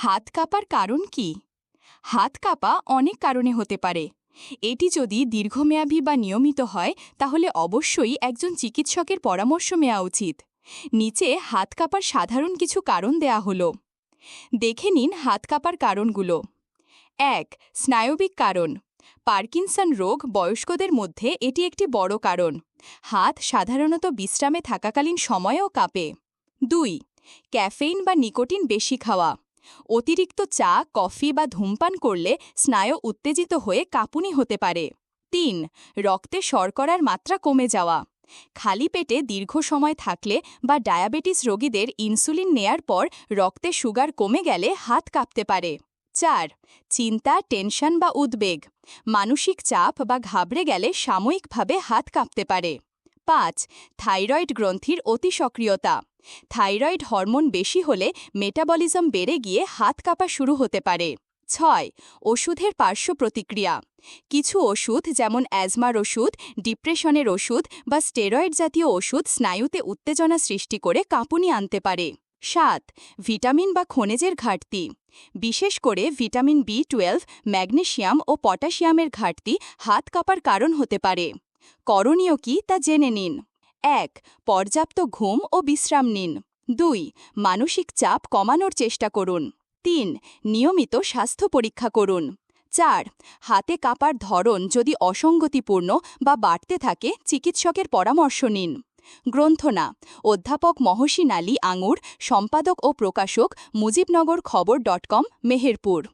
হাত কাঁপার কারণ কি? হাত কাঁপা অনেক কারণে হতে পারে। এটি যদি দীর্ঘমেয়াদী বা নিয়মিত হয়, তাহলে অবশ্যই একজন চিকিৎসকের পরামর্শ নেওয়া উচিত। নিচে হাত কাঁপার সাধারণ কিছু কারণ দেয়া হলো। দেখে নিন হাত কাঁপার কারণগুলো। এক, স্নায়বিক কারণ। পার্কিনসন রোগ বয়স্কদের মধ্যে এটি একটি বড় কারণ। হাত সাধারণত বিশ্রামে থাকাকালীন সময়েও কাঁপে। দুই, ক্যাফেইন বা নিকোটিন বেশি খাওয়া। অতিরিক্ত চা, কফি বা ধূমপান করলে স্নায়ু উত্তেজিত হয়ে কাঁপুনি হতে পারে। তিন, রক্তে শর্করার মাত্রা কমে যাওয়া। খালি পেটে দীর্ঘ সময় থাকলে বা ডায়াবেটিস রোগীদের ইনসুলিন নেয়ার পর রক্তে সুগার কমে গেলে হাত কাঁপতে পারে। চার, চিন্তা, টেনশন বা উদ্বেগ। মানসিক চাপ বা ঘাবড়ে গেলে সাময়িকভাবে হাত কাঁপতে পারে। পাঁচ, থাইরয়েড গ্রন্থির অতি সক্রিয়তা। থাইরয়েড হরমোন বেশি হলে মেটাবলিজম বেড়ে গিয়ে হাত কাঁপা শুরু হতে পারে। ছয়, ওষুধের পার্শ্ব প্রতিক্রিয়া। কিছু ওষুধ যেমন অ্যাজমার ওষুধ, ডিপ্রেশনের ওষুধ বা স্টেরয়েড জাতীয় ওষুধ স্নায়ুতে উত্তেজনা সৃষ্টি করে কাঁপুনি আনতে পারে। সাত, ভিটামিন বা খনিজের ঘাটতি। বিশেষ করে ভিটামিন বি টুয়েলভ, ম্যাগনেশিয়াম ও পটাশিয়ামের ঘাটতি হাত কাঁপার কারণ হতে পারে। করণীয় কি তা জেনে নিন। এক, পর্যাপ্ত ঘুম ও বিশ্রাম নিন। দুই, মানসিক চাপ কমানোর চেষ্টা করুন। তিন, নিয়মিত স্বাস্থ্য পরীক্ষা করুন। চার, হাতে কাঁপার ধরন যদি অসঙ্গতিপূর্ণ বা বাড়তে থাকে, চিকিৎসকের পরামর্শ নিন। গ্রন্থনা, অধ্যাপক মহসিন আলী আঙুর, সম্পাদক ও প্রকাশক মুজিবনগর খবর ডট কম, মেহেরপুর।